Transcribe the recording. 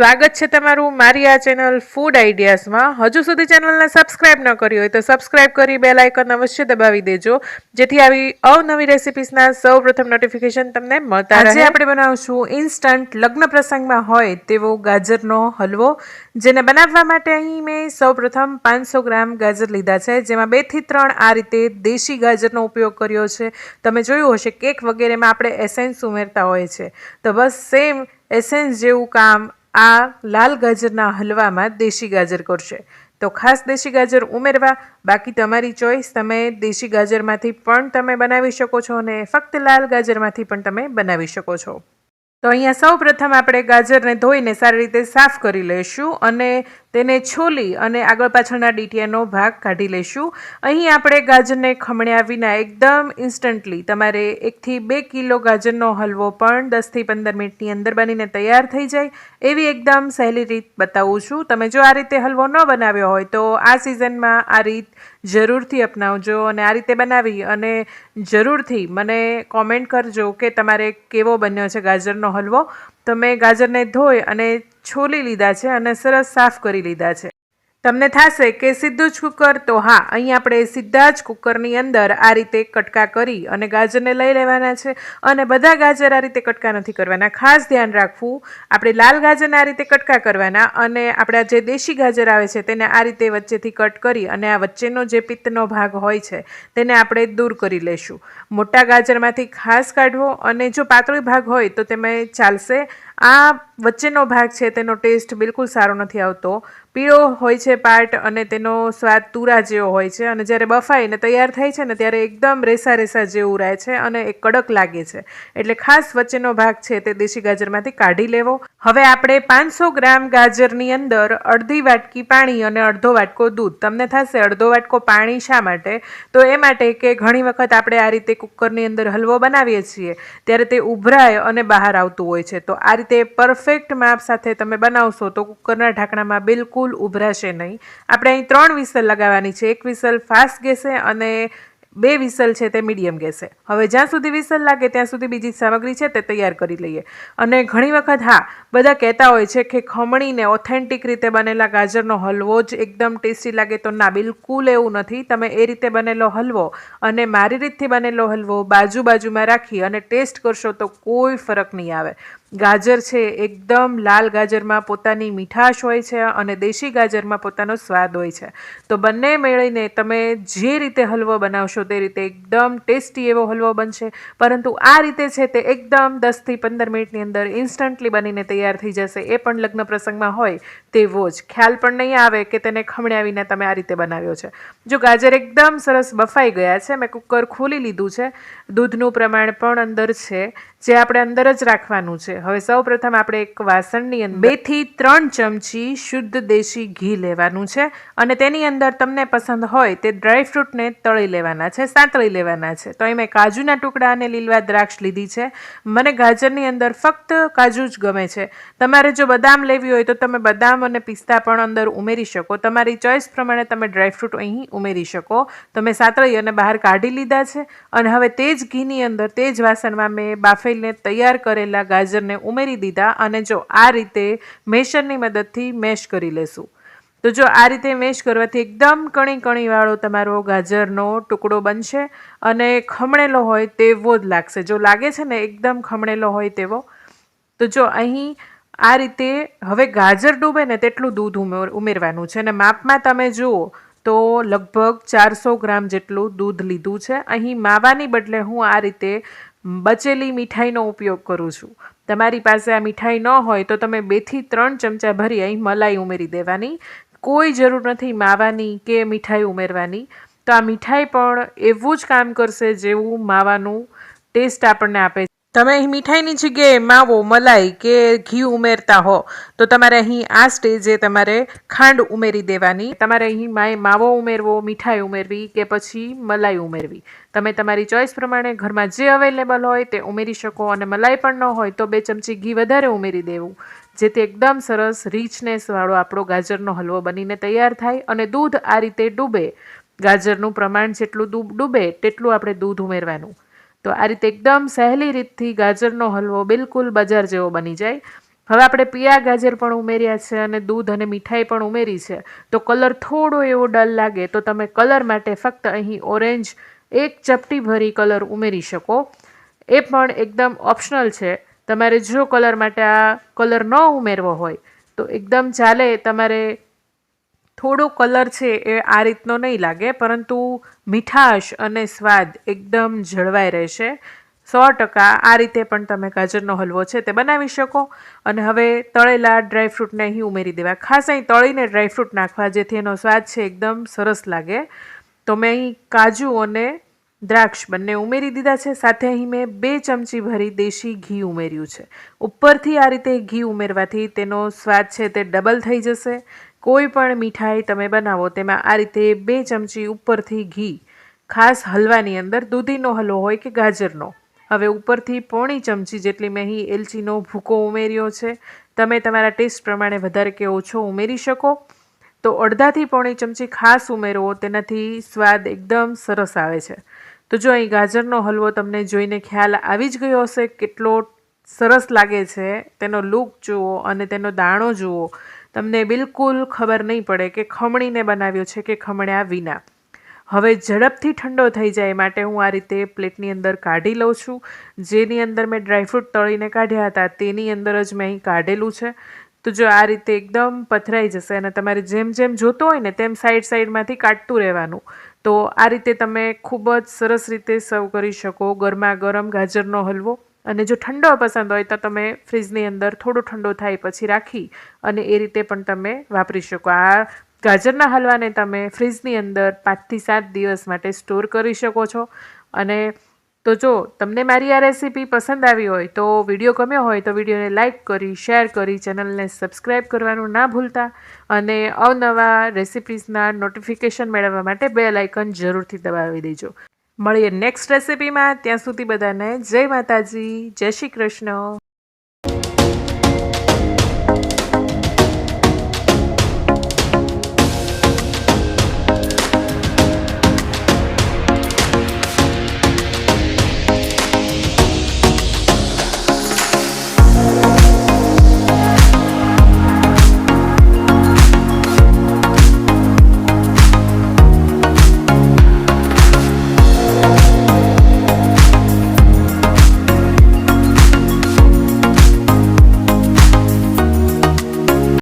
સ્વાગત છે તમારું મારી આ ચેનલ ફૂડ આઈડિયાઝમાં હજુ સુધી ચેનલને સબસ્ક્રાઇબ ન કરી હોય તો સબસ્ક્રાઇબ કરી બેલ આઇકન અવશ્ય દબાવી દેજો. જેથી આવી અવનવી રેસિપીસના સૌ પ્રથમ નોટિફિકેશન તમને મળતા રહે. આજે આપણે બનાવશું ઇન્સ્ટન્ટ લગ્ન પ્રસંગમાં હોય તેવો ગાજરનો હલવો જેને બનાવવા માટે અહીં મેં સૌ પ્રથમ પાંચસો ગ્રામ ગાજર લીધા છે જેમાં બેથી ત્રણ આ રીતે દેશી ગાજરનો ઉપયોગ કર્યો છે. તમે જોયું હશે કેક વગેરેમાં આપણે એસેન્સ ઉમેરતા હોય છે. તો બસ સેમ એસેન્સ જેવું કામ આ લાલ ગાજરના હલવામાં દેશી ગાજર કરશે. તો ખાસ દેશી ગાજર ઉમેરવા, બાકી તમારી ચોઈસ તમે દેશી ગાજરમાંથી પણ તમે બનાવી શકો છો અને ફક્ત લાલ ગાજરમાંથી પણ તમે બનાવી શકો છો. તો અહીંયા સૌ પ્રથમ આપણે ગાજરને ધોઈને સારી રીતે સાફ કરી લઈશું અને તેને છોલી અને આગળ પાછળના ડીટીયાનો ભાગ કાઢી લઈશું અહીં આપણે ગાજરને ખમણ્યા વિના એકદમ ઇન્સ્ટન્ટલી તમારે એકથી બે કિલો ગાજરનો હલવો પણ દસથી પંદર મિનિટની અંદર બનીને તૈયાર થઈ જાય એવી એકદમ સહેલી રીત બતાવું છું. તમે જો આ રીતે હલવો ન બનાવ્યો હોય તો આ સિઝનમાં આ રીત જરૂરથી અપનાવજો અને આ રીતે બનાવી અને જરૂરથી મને કોમેન્ટ કરજો કે તમારે કેવો બન્યો છે ગાજરનો હલવો. તો મેં ગાજરને ધોઈ અને છોલી લીધા છે અને સરસ સાફ કરી લીધા છે. તમને થશે કે સીધું જ કુકર? તો હા, અહીં આપણે સીધા જ કુકરની અંદર આ રીતે કટકા કરી અને ગાજરને લઈ લેવાના છે અને બધા ગાજર આ રીતે કટકા નથી કરવાના. ખાસ ધ્યાન રાખવું, આપણે લાલ ગાજરને આ રીતે કટકા કરવાના અને આપણા જે દેશી ગાજર આવે છે તેને આ રીતે વચ્ચેથી કટ કરી અને આ વચ્ચેનો જે પિત્તનો ભાગ હોય છે તેને આપણે દૂર કરી લઈશું મોટા ગાજરમાંથી ખાસ કાઢવો અને જો પાતળી ભાગ હોય તો તેમાં ચાલશે. આ વચ્ચેનો ભાગ છે તેનો ટેસ્ટ બિલકુલ સારો નથી આવતો. પીળો હોય છે પાર્ટ અને તેનો સ્વાદ તુરા જેવો હોય છે. અને જ્યારે બફાઈને તૈયાર થાય છે ને ત્યારે એકદમ રેસા રેસા જેવું રહે છે અને એ કડક લાગે છે. એટલે ખાસ વચ્ચેનો ભાગ છે તે દેશી ગાજરમાંથી કાઢી લેવો. હવે આપણે પાંચસો ગ્રામ ગાજરની અંદર અડધી વાટકી પાણી અને અડધો વાટકો દૂધ. તમને થશે અડધો વાટકો પાણી શા માટે? તો એ માટે કે ઘણી વખત આપણે આ રીતે કુકરની અંદર હલવો બનાવીએ છીએ. ત્યારે તે ઉભરાય અને બહાર આવતું હોય છે. તો આ રીતે પરફેક્ટ માપ સાથે તમે બનાવશો તો કુકરના ઢાંકણામાં બિલકુલ બિલકુલ ઉભરાશે નહીં. આપણે અહીં ત્રણ વિસલ લગાવવાની છે. એક વિસલ ફાસ્ટ ગેસે અને બે વિસલ છે તે મીડિયમ ગેસે. હવે જ્યાં સુધી વિસલ લાગે ત્યાં સુધી બીજી સામગ્રી છે તે તૈયાર કરી લઈએ. અને ઘણી વખત હા, બધા કહેતા હોય છે કે ખમણીને ઓથેન્ટિક રીતે બનેલા ગાજરનો હલવો જ એકદમ ટેસ્ટી લાગે તો ના, બિલકુલ એવું નથી. તમે એ રીતે બનેલો હલવો અને મારી રીતથી બનેલો હલવો બાજુ બાજુમાં રાખી અને ટેસ્ટ કરશો તો કોઈ ફરક નહીં આવે. ગાજર છે, એકદમ લાલ ગાજરમાં પોતાની મીઠાશ હોય છે અને દેશી ગાજરમાં પોતાનો સ્વાદ હોય છે. તો બંને મેળીને તમે જે રીતે હલવો બનાવશો તે રીતે એકદમ ટેસ્ટી એવો હલવો બનશે. પરંતુ આ રીતે છે તે એકદમ દસથી પંદર મિનિટની અંદર ઇન્સ્ટન્ટલી બનીને તૈયાર થઈ જશે. એ પણ લગ્ન પ્રસંગમાં હોય તેવો જ. ખ્યાલ પણ નહીં આવે કે તેને ખમણ્યા વિના તમે આ રીતે બનાવ્યો છે. જો ગાજર એકદમ સરસ બફાઈ ગયા છે, મેં કુકર ખોલી લીધું છે. દૂધનું પ્રમાણ પણ અંદર છે. જે આપણે અંદર જ રાખવાનું છે. હવે સૌ પ્રથમ આપણે એક વાસણની અંદર બેથી ત્રણ ચમચી શુદ્ધ દેશી ઘી લેવાનું છે અને તેની અંદર તમને પસંદ હોય તે ડ્રાય ફ્રૂટને તળી લેવાના છે, સાંતળી લેવાના છે. તો અહીં મેં કાજુના ટુકડા અને લીલવા દ્રાક્ષ લીધી છે. મને ગાજરની અંદર ફક્ત કાજુ જ ગમે છે. તમારે જો બદામ લેવી હોય તો તમે બદામ અને પિસ્તા પણ અંદર ઉમેરી શકો. તમારી ચોઈસ પ્રમાણે તમે ડ્રાય ફ્રૂટ અહીં ઉમેરી શકો. તમે સાંતળી અને બહાર કાઢી લીધા છે. અને હવે તે જ ઘીની અંદર, તે જ વાસણમાં મેં બાફેલને તૈયાર કરેલા ગાજરને ઉમેરી દીધા અને જો આ રીતે મેશરની મદદથી મેશ કરી લેશું. તો જો આ રીતે મેશ કરવાથી એકદમ કણી કણીવાળો તમારો ગાજરનો ટુકડો બનશે અને ખમણેલો હોય તેવો જ લાગશે. જો લાગે છે ને એકદમ ખમણેલો હોય તેવો, તો જો અહીં આ રીતે હવે ગાજર ડૂબે ને તેટલું દૂધ ઉમેરવાનું છે. અને માપમાં તમે જુઓ તો લગભગ ચારસો ગ્રામ જેટલું દૂધ લીધું છે. અહીં માવાની બદલે હું આ રીતે બચેલી મીઠાઈનો ઉપયોગ કરું છું. તમારી પાસે આ મીઠાઈ ન હોય તો તમે બેથી ત્રણ ચમચા ભરી અહીં મલાઈ ઉમેરી દેવાની. કોઈ જરૂર નથી માવાની કે મીઠાઈ ઉમેરવાની. તો આ મીઠાઈ પણ એવું જ કામ કરશે જેવું માવાનું ટેસ્ટ આપણને આપે તમે અહીં મીઠાઈની જગ્યાએ માવો, મલાઈ કે ઘી ઉમેરતા હો, તો તમારે અહીં આ સ્ટેજે તમારે ખાંડ ઉમેરી દેવાની. તમારે અહીં માય માવો ઉમેરવો, મીઠાઈ ઉમેરવી કે પછી મલાઈ ઉમેરવી. તમે તમારી ચોઈસ પ્રમાણે ઘરમાં જે અવેલેબલ હોય તે ઉમેરી શકો અને મલાઈ પણ ન હોય તો બે ચમચી ઘી વધારે ઉમેરી દેવું, જેથી એકદમ સરસ રીચનેસવાળો આપણો ગાજરનો હલવો બનીને તૈયાર થાય અને દૂધ આ રીતે ડૂબે. ગાજરનું પ્રમાણ જેટલું ડૂબે, તેટલું આપણે દૂધ ઉમેરવાનું. તો આ રીતે એકદમ સહેલી રીતથી ગાજરનો હલવો બિલકુલ બજાર જેવો બની જાય. હવે આપણે પીળા ગાજર પણ ઉમેર્યા છે અને દૂધ અને મીઠાઈ પણ ઉમેરી છે. તો કલર થોડો એવો ડલ લાગે તો તમે કલર માટે ફક્ત અહીં ઓરેન્જ એક ચપટી ભરી કલર ઉમેરી શકો. એ પણ એકદમ ઓપ્શનલ છે. તમારે જો કલર માટે આ કલર ન ઉમેરવો હોય તો એકદમ ચાલે તમારે થોડો કલર છે એ આ રીતનો નહીં લાગે, પરંતુ મીઠાશ અને સ્વાદ એકદમ જળવાઈ રહેશે. સો ટકા આ રીતે પણ તમે ગાજરનો હલવો છે તે બનાવી શકો. અને હવે તળેલા ડ્રાયફ્રૂટને અહીં ઉમેરી દેવા. ખાસ અહીં તળીને ડ્રાયફ્રૂટ નાખવા જેથી એનો સ્વાદ છે એકદમ સરસ લાગે. તો મેં અહીં કાજુ અને દ્રાક્ષ બંને ઉમેરી દીધા છે. સાથે અહીં મેં બે ચમચી ભરી દેશી ઘી ઉમેર્યું છે. ઉપરથી આ રીતે ઘી ઉમેરવાથી તેનો સ્વાદ છે તે ડબલ થઈ જશે. કોઈ પણ મીઠાઈ તમે બનાવો, તેમાં આ રીતે બે ચમચી ઉપરથી ઘી, ખાસ હલવાની અંદર દૂધીનો હલવો હોય કે ગાજરનો. હવે ઉપરથી પોણી ચમચી જેટલી મેં અહીં એલચીનો ભૂકો ઉમેર્યો છે. તમે તમારા ટેસ્ટ પ્રમાણે વધારે કે ઓછો ઉમેરી શકો. તો અડધાથી પોણી ચમચી ખાસ ઉમેરવો તેનાથી સ્વાદ એકદમ સરસ આવે છે. તો જો અહીં ગાજરનો હલવો તમને જોઈને ખ્યાલ આવી જ ગયો હશે, કેટલો સરસ લાગે છે, તેનો લુક જુઓ અને તેનો દાણો જુઓ. તમને બિલકુલ ખબર નહીં પડે કે ખમણીને બનાવ્યો છે કે ખમણ્યા વિના. હવે ઝડપથી ઠંડો થઈ જાય માટે હું આ રીતે પ્લેટની અંદર કાઢી લઉં છું. જેની અંદર મેં ડ્રાયફ્રૂટ તળીને કાઢ્યા હતા તેની અંદર જ મેં અહીં કાઢેલું છે. તો જો આ રીતે એકદમ પથરાઈ જશે અને તમારે જેમ જેમ જોતો હોય ને તેમ સાઈડ સાઈડમાંથી કાઢતું રહેવાનું. તો આ રીતે તમે ખૂબ જ સરસ રીતે સર્વ કરી શકો ગરમા ગરમ ગાજરનો હલવો. અને જો ઠંડો પસંદ હોય તો તમે ફ્રીજની અંદર થોડો ઠંડો થાય પછી રાખી અને એ રીતે પણ તમે વાપરી શકો. આ ગાજરના હલવાને તમે ફ્રીજની અંદર પાંચથી સાત દિવસ માટે સ્ટોર કરી શકો છો. અને તો જો તમને મારી આ રેસીપી પસંદ આવી હોય તો વીડિયો ગમ્યો હોય તો વિડીયોને લાઇક કરી, શેર કરી, ચેનલને સબસ્ક્રાઈબ કરવાનું ના ભૂલતા. અને અવનવા રેસિપીસના નોટિફિકેશન મેળવવા માટે બે આઇકન જરૂરથી દબાવી દેજો. મળીએ નેક્સ્ટ રેસિપીમાં ત્યાં સુધી બધાને જય માતાજી જય શ્રી કૃષ્ણ.